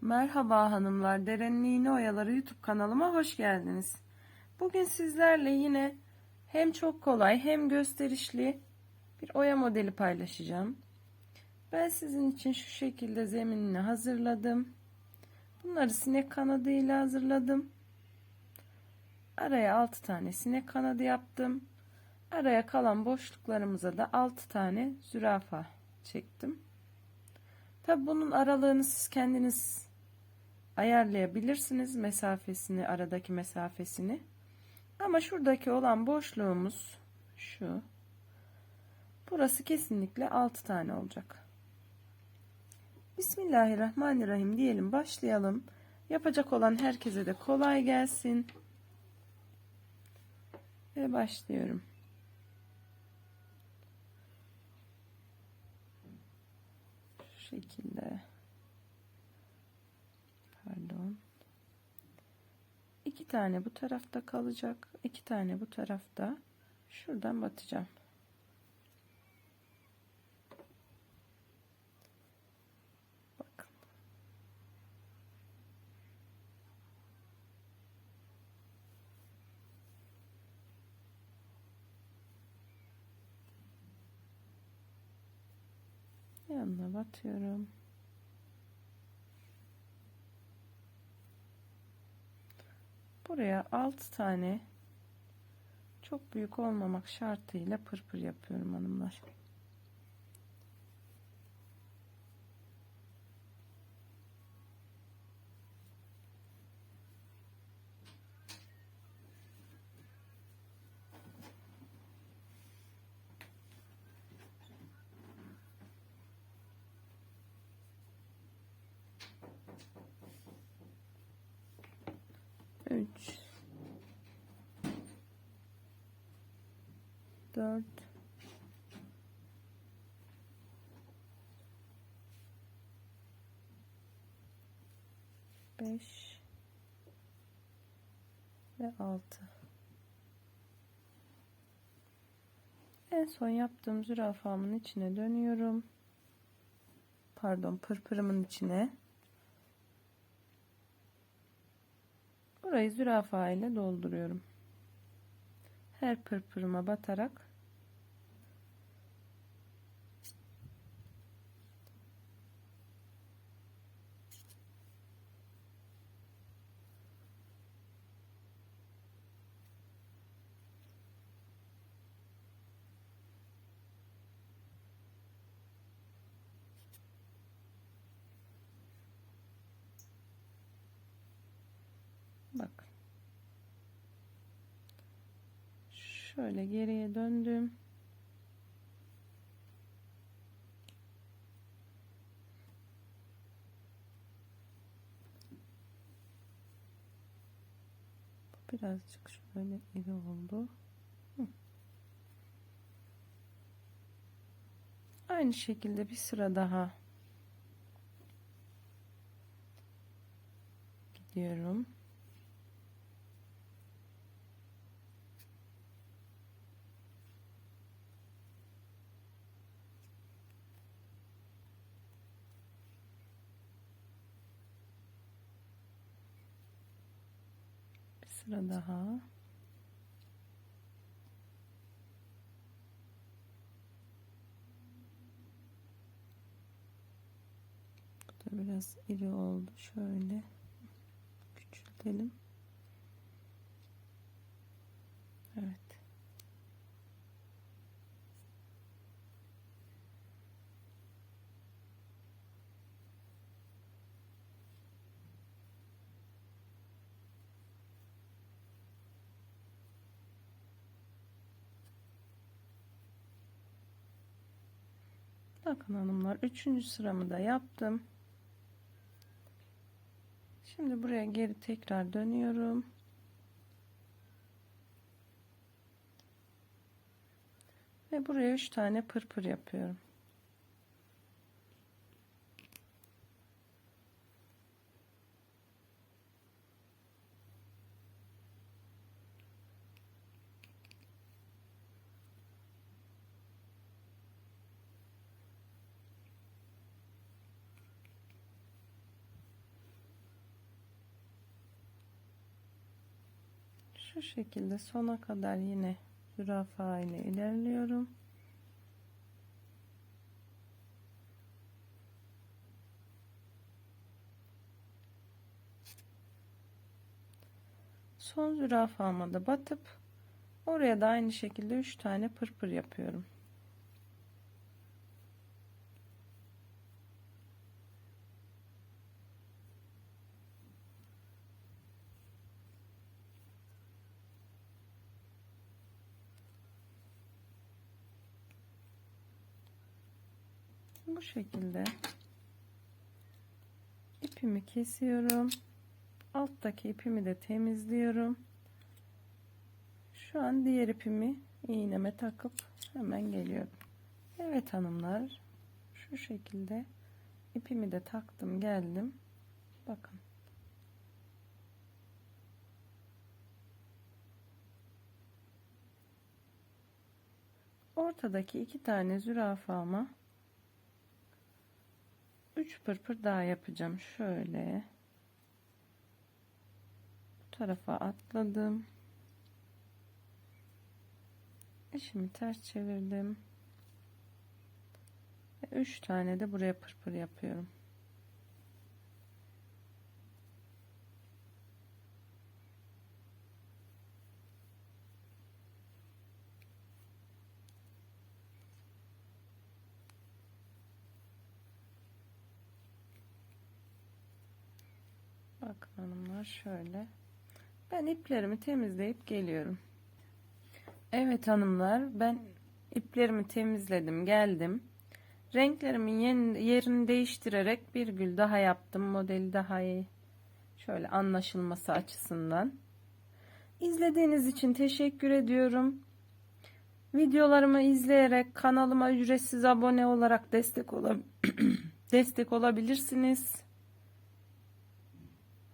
Merhaba hanımlar, Derenin İğne Oyaları YouTube kanalıma hoş geldiniz. Bugün sizlerle yine hem çok kolay hem gösterişli bir oya modeli paylaşacağım. Ben sizin için şu şekilde zeminini hazırladım. Bunları sinek kanadıyla hazırladım. Araya 6 tane sinek kanadı yaptım. Araya kalan boşluklarımıza da 6 tane zürafa çektim. Tabi bunun aralığını siz kendiniz ayarlayabilirsiniz mesafesini aradaki mesafesini. Ama şuradaki olan boşluğumuz şu. Burası kesinlikle 6 tane olacak. Bismillahirrahmanirrahim diyelim başlayalım. Yapacak olan herkese de kolay gelsin. Ve başlıyorum. Şu şekilde pardon iki tane bu tarafta kalacak iki tane bu tarafta. Şuradan batacağım. Bakın yanına batıyorum Buraya 6 tane çok büyük olmamak şartıyla pırpır yapıyorum hanımlar. Üç, dört, beş ve altı. En son yaptığım zürafamın içine dönüyorum. Pardon, pırpırımın içine. Burayı zürafa ile dolduruyorum. Her pırpırıma batarak Bak. Şöyle geriye döndüm. Birazcık şöyle iri oldu. Hı. Aynı şekilde bir sıra daha gidiyorum. Sıra daha. Bu da biraz iri oldu. Şöyle küçültelim. Evet. Bakın hanımlar üçüncü sıramı da yaptım. Şimdi buraya geri tekrar dönüyorum. Ve buraya üç tane pırpır yapıyorum. Şu şekilde sona kadar yine zürafa ile ilerliyorum. Son zürafama da batıp oraya da aynı şekilde 3 tane pırpır yapıyorum. Bu şekilde ipimi kesiyorum. Alttaki ipimi de temizliyorum. Şu an diğer ipimi iğneme takıp hemen geliyorum. Evet hanımlar şu şekilde ipimi de taktım geldim. Bakın. Ortadaki iki tane zürafama 3 pırpır daha yapacağım. Şöyle bu tarafa atladım. İşimi ters çevirdim. Ve 3 tane de buraya pırpır yapıyorum. Bakın hanımlar şöyle. Ben iplerimi temizleyip geliyorum. Evet hanımlar ben iplerimi temizledim geldim. Renklerimin yerini değiştirerek bir gül daha yaptım. Modeli daha iyi. Şöyle anlaşılması açısından. İzlediğiniz için teşekkür ediyorum. Videolarımı izleyerek kanalıma ücretsiz abone olarak destek, olab destek olabilirsiniz.